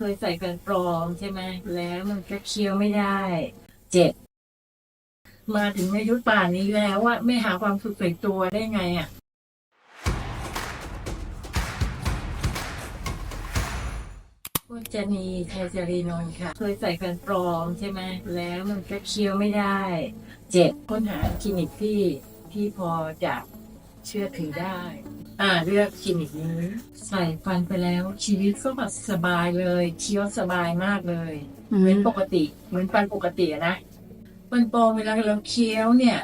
เคยใส่กันปลอมใช่ไหมแล้วมันก็เคี้ยวไม่ได้ เจ็บ มาถึงอายุป่านนี้แล้วว่าไม่หาความสุขใส่ตัวได้ไงอะคุณจนีชัยจรีนนท์ค่ะ เคยใส่กันปลอมใช่ไหมแล้วมันก็เคี้ยวไม่ได้ เจ็บค้นหาคลินิกที่ที่พอจะเชื่อถือได้ อ่าเลือกคลินิกนี้ใส่ฟันไปแล้ว ชีวิตก็แบบสบายเลยเคี้ยวสบายมากเลย เหมือนปกติ เหมือนฟันปกติอะนะฟันปลอมเวลาเราเคี้ยวเนี่ย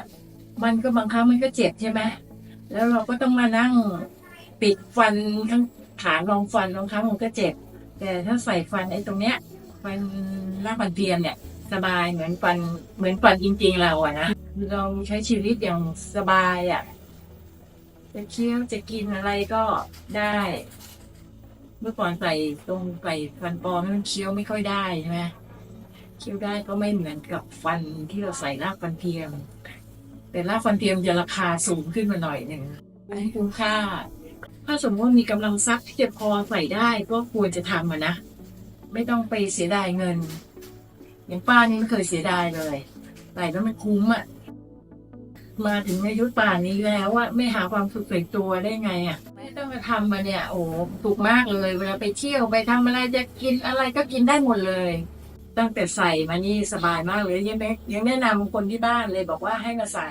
มันก็บางครั้งมันก็เจ็บใช่ไหมแล้วเราก็ต้องมานั่งปิดฟันทั้งฐานรองฟันบางครั้งมันก็เจ็บ แต่ถ้าใส่ฟันไอ้ตรงเนี้ยฟันรากฟันเทียมเนี่ย สบายเหมือนฟันเหมือนฟันจริงๆเราอะนะเราใช้ชีวิตอย่างสบายอะ จะเคี้ยวจะกินอะไรก็ได้ เมื่อก่อนใส่ตรงใส่ฟันปลอมมันเคี้ยวไม่ค่อยได้ใช่ไหมเคี้ยวได้ก็ไม่เหมือนกับฟันที่เราใส่รากฟันเทียม แต่รากฟันเทียมจะราคาสูงขึ้นมาหน่อยหนึ่งอันนี้คุ้มค่า ถ้าสมมติมีกำลังทรัพย์ที่จะพอใส่ได้ก็ควรจะทำอะนะ ไม่ต้องไปเสียดายเงิน อย่างป้านี่ไม่เคยเสียดายเลยใส่แล้วมันคุ้มอะ มาถึงอายุป่านนี้แล้วว่าไม่หาความสุขใส่ตัวได้ไงอะไม่ต้องมาทำมาเนี่ย โอ้ถูกมากเลย เวลาไปเที่ยวไปทำอะไรจะกินอะไรก็กินได้หมดเลย ตั้งแต่ใส่มานี่สบายมากเลยยังแนะยังแนะนำคนที่บ้านเลยบอกว่าให้มาใส่